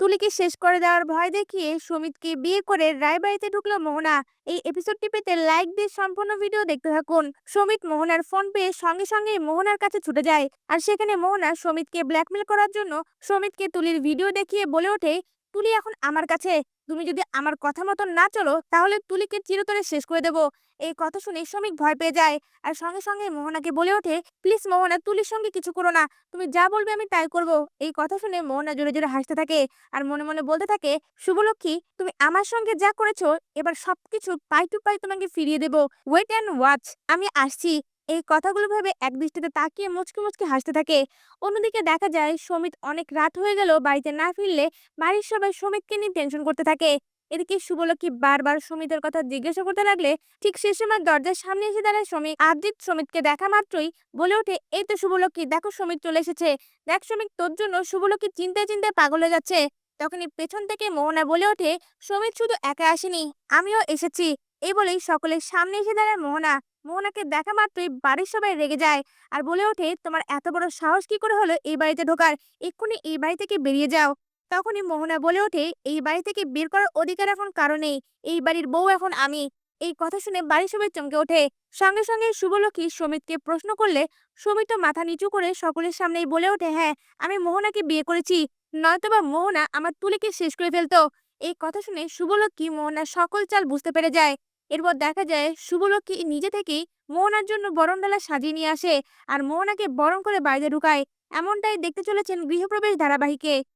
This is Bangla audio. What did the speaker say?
তুলিকে শেষ করে দেওয়ার ভয় দেখিয়ে সুমিতকে বিয়ে করে রায়বাড়িতে ঢুকলো মোহনা। এই এপিসোডটি পেতে লাইক দিয়ে সম্পূর্ণ ভিডিও দেখতে থাকুন। সুমিত মোহনার ফোন পেয়ে সঙ্গে সঙ্গে মোহনার কাছে ছুটে যায়। আর সেখানে মোহনা সুমিতকে ব্ল্যাকমেল করার জন্য সুমিতকে তুলির ভিডিও দেখিয়ে বলে ওঠে, তুলি এখন আমার কাছে। তুমি যদি আমার কথা মতো না চলো, তাহলে তুলিকে চিরতরে শেষ করে দেব। এই কথা শুনে শ্রমিক ভয় পেয়ে যায়। আর সঙ্গে সঙ্গে মোহনাকে বলে ওঠে, প্লিজ মোহনা, তুলির সঙ্গে কিছু করো না। তুমি যা বলবে আমি তাই করব। এই কথা শুনে মোহনা জোরে জোরে হাসতে থাকে আর মনে মনে বলতে থাকে, শুভলক্ষ্মী, তুমি আমার সঙ্গে যা করেছ, এবার সবকিছু পাই টু পাই তোমাকে ফিরিয়ে দেব। ওয়েট অ্যান্ড ওয়াচ, আমি আসছি। এই কথাগুলো ভেবে এক দৃষ্টিতে তাকিয়ে মুচকি মুচকি হাসতে থাকে। অন্যদিকে দেখা যায়, সমিত অনেক রাত হয়ে গেল বাড়িতে না ফিরলে বাড়ির সবাই সমিতকে নিয়ে টেনশন করতে থাকে। এদিকে শুভলক্ষ্মী বারবার সমিতের কথা জিজ্ঞাসা করতে লাগলে ঠিক সে সময় দরজার সামনে এসে দাঁড়ায় শ্রমিক আদিত শ্রমিককে দেখা মাত্রই বলে ওঠে, এই তো শুভলক্ষ্মী দেখো শ্রমিক চলে এসেছে। দেখ শ্রমিক তোর জন্য শুভলক্ষ্মী চিন্তায় চিন্তায় পাগল হয়ে যাচ্ছে। তখনই পেছন থেকে মোহনা বলে ওঠে শ্রমিক শুধু একা আসেনি, আমিও এসেছি। এই বলেই সকলের সামনে এসে দাঁড়ায় মোহনা। মোহনাকে দেখা মাত্রই বাড়ির সবাই রেগে যায় আর বলে ওঠে, তোমার এত বড় সাহস কি করে হলো এই বাড়িতে ঢোকার? এক্ষুনি এই বাড়ি থেকে বেরিয়ে যাও। তখনই মোহনা বলে ওঠে, এই বাড়ি থেকে বের করার অধিকার এখন কারণেই এই বাড়ির বউ এখন আমি। এই কথা শুনে বাড়ির সবাই চমকে ওঠে। সঙ্গে সঙ্গে শুভলক্ষ্মী সমিতকে প্রশ্ন করলে সমিত মাথা নিচু করে সকলের সামনেই বলে ওঠে হ্যাঁ আমি মোহনাকে বিয়ে করেছি। নয়তোবা মোহনা আমার তুলিকে শেষ করে ফেলতো। এই কথা শুনে শুভলক্ষ্মী মোহনার সকল চাল বুঝতে পেরে যায়। এরপর দেখা যায় শুভলক্ষ্মী নিজে থেকেই মোহনার জন্য বরণডালা সাজিয়ে নিয়ে আসে আর মোহনাকে বরণ করে বাইরে ঢুকায়। এমনটাই দেখতে চলেছেন গৃহপ্রবেশ ধারাবাহিকে।